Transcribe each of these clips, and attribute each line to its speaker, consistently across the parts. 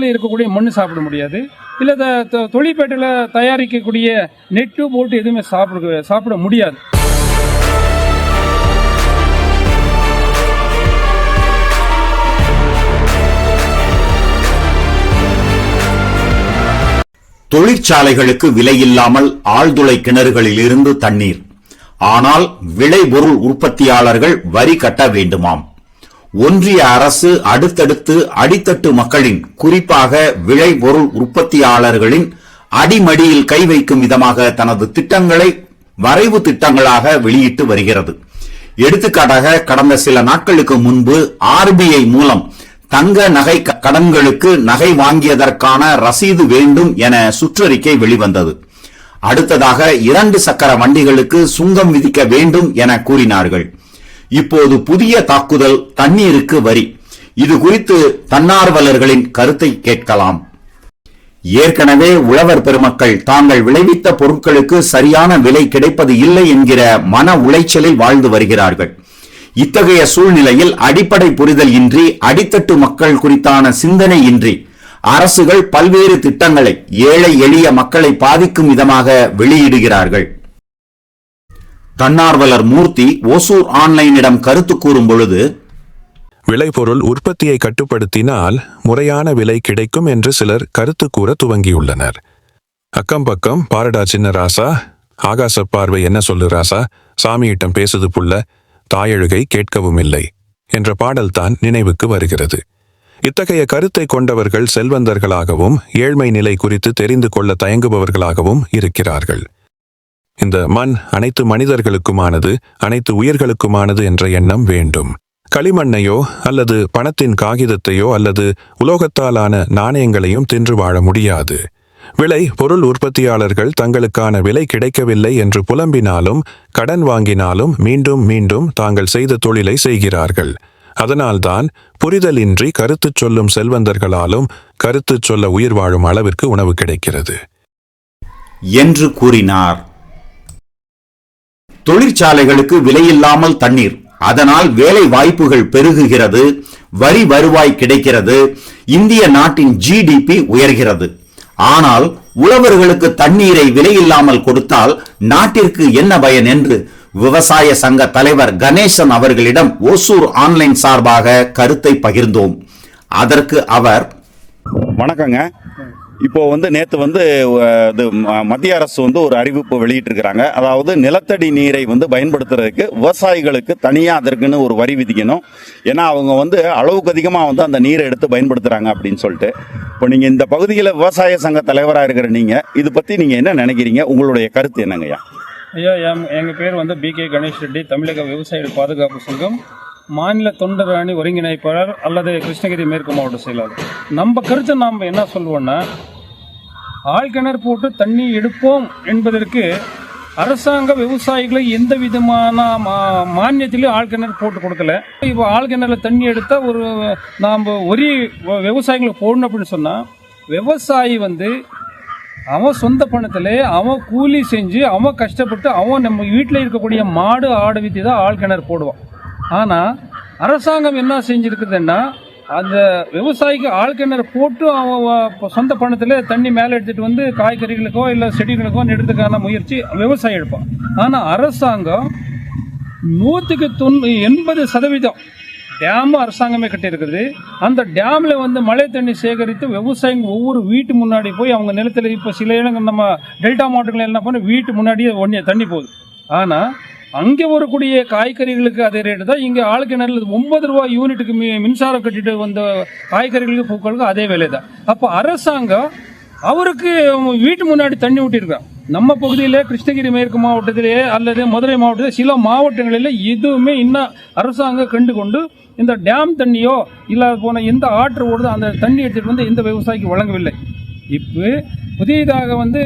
Speaker 1: நிலத்தில் இருக்கக்கூடிய மண் சாப்பிட முடியாது. இல்லை தொழிற்பேட்டையில் தயாரிக்கக்கூடிய நெட்டு போட்டு எதுவுமே சாப்பிட சாப்பிட முடியாது.
Speaker 2: தொழிற்சாலைகளுக்கு விலையில்லாமல் ஆழ்துளை கிணறுகளில் இருந்து தண்ணீர். ஆனால் விளைபொருள் உற்பத்தியாளர்கள் வரி கட்ட வேண்டுமாம். ஒன்றிய அரசு அடுத்தடுத்து அடித்தட்டு மக்களின் குறிப்பாக விளைபொருள் உற்பத்தியாளர்களின் அடிமடியில் கை வைக்கும் விதமாக தனது திட்டங்களை வரைவு திட்டங்களாக வெளியிட்டு வருகிறது. எடுத்துக்காட்டாக கடந்த சில நாட்களுக்கு முன்பு ஆர்பிஐ மூலம் தங்க நகை க- கடன்களுக்கு நகை வாங்கியதற்கான ரசீது வேண்டும் என சுற்றறிக்கை வெளிவந்தது. அடுத்ததாக இரண்டு சக்கர வண்டிகளுக்கு சுங்கம் விதிக்க வேண்டும் என கூறினார்கள். இப்போது புதிய தாக்குதல் தண்ணீருக்கு வரி. இது குறித்து தன்னார்வலர்களின் கருத்தை கேட்கலாம். ஏற்கனவே உழவர் பெருமக்கள் தாங்கள் விளைவித்த பொருட்களுக்கு சரியான விலை கிடைப்பது இல்லை என்கிற மன உளைச்சலில் வாழ்ந்து வருகிறார்கள். இத்தகைய சூழ்நிலையில் அடிப்படை புரிதல் இன்றி அடித்தட்டு மக்கள் குறித்தான சிந்தனை இன்றி அரசுகள் பல்வேறு திட்டங்களை ஏழை எளிய மக்களை பாதிக்கும் விதமாக வெளியிடுகிறார்கள். தன்னார்வலர் மூர்த்தி ஓசூர் ஆன்லைனிடம் கருத்து கூறும் பொழுது
Speaker 3: விளைபொருள் உற்பத்தியை கட்டுப்படுத்தினால் முறையான விலை கிடைக்கும் என்று சிலர் கருத்து கூற துவங்கியுள்ளனர். அக்கம் பக்கம் பாரடா சின்ன ராசா ஆகாச பார்வை என்ன சொல்லு ராசா சாமியிட்டம் பேசுது புள்ள தாயழுகை கேட்கவும் இல்லை என்ற பாடல்தான் நினைவுக்கு வருகிறது. இத்தகைய கருத்தை கொண்டவர்கள் செல்வந்தர்களாகவும் ஏழ்மை நிலை குறித்து தெரிந்து கொள்ள தயங்குபவர்களாகவும் இருக்கிறார்கள். இந்த மண் அனைத்து மனிதர்களுக்குமானது அனைத்து உயிர்களுக்குமானது என்ற எண்ணம் வேண்டும். களிமண்ணையோ அல்லது பணத்தின் காகிதத்தையோ அல்லது உலோகத்தாலான நாணயங்களையும் தின்று வாழ முடியாது. விலை பொருள் உற்பத்தியாளர்கள் தங்களுக்கான விலை கிடைக்கவில்லை என்று புலம்பினாலும் கடன் வாங்கினாலும் மீண்டும் மீண்டும் தாங்கள் செய்த தொழிலை செய்கிறார்கள். அதனால்தான் புரிதலின்றி கருத்துச் சொல்லும் செல்வந்தர்களாலும் கருத்துச் சொல்ல உயிர் வாழும் அளவிற்கு உணவு கிடைக்கிறது.
Speaker 2: என்று கூறினார். தொழிற்சாலைகளுக்கு விலையில்லாமல் தண்ணீர். அதனால் வேலை வாய்ப்புகள் பெருகுகிறது வரி வருவாய் கிடைக்கிறது இந்திய நாட்டின் ஜிடிபி உயர்கிறது. ஆனால் உழவர்களுக்கு தண்ணீரை விலையில்லாமல் கொடுத்தால் நாட்டிற்கு என்ன பயன் என்று விவசாய சங்க தலைவர் கணேசன் அவர்களிடம் ஓசூர் ஆன்லைன் சார்பாக கருத்தை பகிர்ந்தோம். அதற்கு அவர்
Speaker 4: வணக்கங்க. இப்போ வந்து நேற்று வந்து இது ம- மத்திய அரசு வந்து ஒரு அறிவிப்பு வெளியிட்டிருக்கிறாங்க. அதாவது நிலத்தடி நீரை வந்து பயன்படுத்துறதுக்கு விவசாயிகளுக்கு தனியாக அதற்குன்னு ஒரு வரி விதிக்கணும். ஏன்னா அவங்க வந்து அளவுக்கு அதிகமாக வந்து அந்த நீரை எடுத்து பயன்படுத்துகிறாங்க அப்படின்னு சொல்லிட்டு. இப்போ நீங்கள் இந்த பகுதியில் விவசாய சங்க தலைவராக இருக்கிற நீங்கள் இது பற்றி நீங்கள் என்ன நினைக்கிறீங்க? உங்களுடைய கருத்து என்னங்கய்யா?
Speaker 1: ஐயா எம் எங்கள் பேர் வந்து பி கே கணேஷ் ரெட்டி தமிழக விவசாயிகள் பாதுகாப்பு சங்கம். மாநில தொண்டர் அணி ஒருங்கிணைப்பாளர் அல்லது கிருஷ்ணகிரி மேற்கு மாவட்ட செயலாளர். நம்ம கருத்தை நாம் என்ன சொல்லுவோம்னா ஆழ்கிணறு போட்டு தண்ணி எடுப்போம் என்பதற்கு அரசாங்க விவசாயிகளை எந்த விதமான மா- மானியத்திலையும் ஆழ்கிணறு போட்டு கொடுக்கல. இப்போ ஆழ்கிணறுல தண்ணி எடுத்தால் ஒரு நாம் ஒரு விவசாயிகளுக்கு போடணும் அப்படின்னு சொன்னால் விவசாயி வந்து அவன் சொந்த பணத்தில் அவன் கூலி செஞ்சு அவன் கஷ்டப்பட்டு அவன் நம்ம வீட்டில் இருக்கக்கூடிய மாடு ஆடு வித்தி தான் ஆழ்கிணறு போடுவான். ஆனால் அரசாங்கம் என்ன செஞ்சுருக்குதுன்னா அந்த விவசாயிக்கு ஆழ்கிணறு போட்டு அவன் சொந்த பணத்தில் தண்ணி மேலே எடுத்துகிட்டு வந்து காய்கறிகளுக்கோ இல்லை செடிகளுக்கோ நடுறதுக்கான முயற்சி விவசாயி எடுப்பான். ஆனால் அரசாங்கம் நூற்றுக்கு தொண்ணூ எண்பது சதவீதம் டேமும் அரசாங்கமே கட்டியிருக்குது. அந்த டேமில் வந்து மழை தண்ணி சேகரித்து விவசாயிங்க ஒவ்வொரு வீட்டு முன்னாடி போய் அவங்க நிலத்தில் இப்போ சில இடங்கள் நம்ம டெல்டா மாவட்டங்கள் என்ன பண்ண வீட்டு முன்னாடியே ஒன்றே தண்ணி போகுது. ஆனால் அங்கே வரக்கூடிய காய்கறிகளுக்கு அதே ரேட்டு தான். இங்கே ஆளுக்கிணறுல ஒன்பது ரூபா யூனிட்டுக்கு மி மின்சாரம் கட்டிட்டு வந்த காய்கறிகளுக்கு பூக்களுக்கும் அதே விலை தான் அப்போ அரசாங்கம் அவருக்கு வீட்டு முன்னாடி தண்ணி விட்டிருக்கான் நம்ம பகுதியில் கிருஷ்ணகிரி மேற்கு மாவட்டத்திலேயே அல்லது மதுரை மாவட்டத்தில் சில மாவட்டங்களில் எதுவுமே இன்னும் அரசாங்கம் கண்டு கொண்டு இந்த டேம் தண்ணியோ இல்லாத போன எந்த ஆற்று ஓடுதோ அந்த தண்ணி எடுத்துகிட்டு வந்து எந்த விவசாயிக்கு வழங்கவில்லை. இப்போ புதியதாக வந்து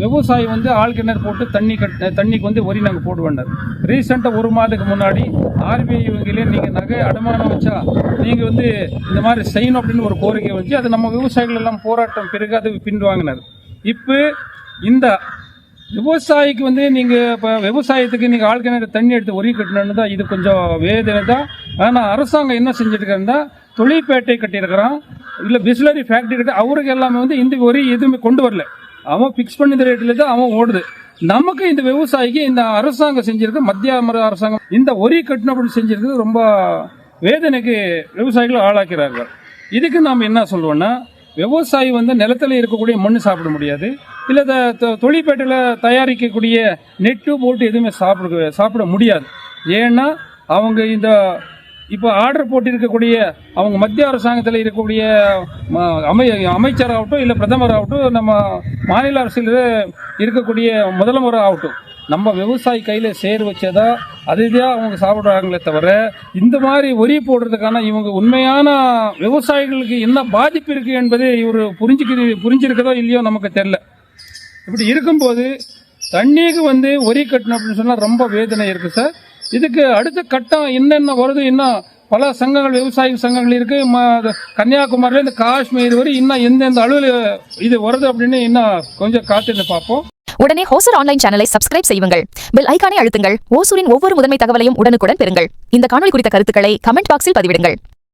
Speaker 1: விவசாயி வந்து ஆழ்கிணறு போட்டு தண்ணி கட் தண்ணிக்கு வந்து வரி நாங்கள் போட்டு வந்தார் ரீசெண்டாக ஒரு மாதத்துக்கு முன்னாடி ஆர்பிஐ வங்கியிலே நீங்கள் நகை அடமானம் வச்சா நீங்கள் வந்து இந்த மாதிரி செய்யணும் அப்படின்னு ஒரு கோரிக்கை வச்சு அது நம்ம விவசாயிகள் எல்லாம் போராட்டம் பிறகு அது பின்வாங்கினார் இப்போ இந்த விவசாயிக்கு வந்து நீங்கள் இப்போ விவசாயத்துக்கு நீங்கள் ஆழ்கிணறு தண்ணி எடுத்து ஒரி கட்டணுன்னு தான் இது கொஞ்சம் வேதனை தான். ஆனால் அரசாங்கம் என்ன செஞ்சுருக்காருன்னா தொழிற்பேட்டை கட்டியிருக்கிறான். இல்லை பிஸ்லரி ஃபேக்ட்ரி கிட்ட அவருக்கு எல்லாமே வந்து இந்த ஒரி எதுவுமே கொண்டு வரல. அவன் ஃபிக்ஸ் பண்ணின ரேட்டில் தான் அவன் ஓடுது. நமக்கு இந்த விவசாயிக்கு இந்த அரசாங்கம் செஞ்சிருக்கு மத்திய அரசாங்கம் இந்த ஒரி கட்டினப்படி செஞ்சிருக்கிறது ரொம்ப வேதனைக்கு விவசாயிகளை ஆளாக்கிறார்கள். இதுக்கு நாம் என்ன சொல்லுவோம்னா விவசாயி வந்து நிலத்துல இருக்கக்கூடிய மண் சாப்பிட முடியாது. இல்லை தொழிற்பேட்டையில் தயாரிக்கக்கூடிய நெட்டு போட்டு எதுவுமே சாப்பிட சாப்பிட முடியாது. ஏன்னா அவங்க இந்த இப்போ ஆர்டர் போட்டிருக்கக்கூடிய அவங்க மத்திய அரசாங்கத்தில் இருக்கக்கூடிய அமை அமைச்சராகட்டும் இல்லை பிரதமராகட்டும் நம்ம மாநில அரசில் இருக்கக்கூடிய முதல்வர் ஆகட்டும் நம்ம விவசாயி கையில் சேர் வச்சதா அதுதான் அவங்க சாப்பிட்றாங்களே தவிர இந்த மாதிரி ஒரி போடுறதுக்கான இவங்க உண்மையான விவசாயிகளுக்கு என்ன பாதிப்பு இருக்குது என்பது இவர் புரிஞ்சுக்கிறது புரிஞ்சிருக்கதோ இல்லையோ நமக்கு தெரில இப்படி இருக்கும்போது தண்ணிக்கு வந்து ஒரி கட்டணும் அப்படின்னு சொன்னால் ரொம்ப வேதனை இருக்குது சார். இதுக்கு அடுத்த கட்டம் என்னென்ன வருது? இன்னும் பல சங்கங்கள் விவசாய சங்கங்கள் இருக்கு. ம- கன்னியாகுமரியில காஷ்மீர் வரை இன்னும் எந்தெந்த அளவில் இது வருது அப்படின்னு இன்னும் கொஞ்சம் காத்திருந்து பார்ப்போம்.
Speaker 5: உடனே ஹோசர் ஆன்லைன் சேனலை சப்ஸ்கிரைப் செய்யுங்கள். பெல் ஐக்கானை அழுத்துங்கள். ஓசூரின் ஒவ்வொரு முதன்மை தகவலையும் உடனுக்குடன் பெறுங்கள். இந்த காணொலி குறித்த கருத்துக்களை கமெண்ட் பாக்ஸில் பதிவிடுங்கள்.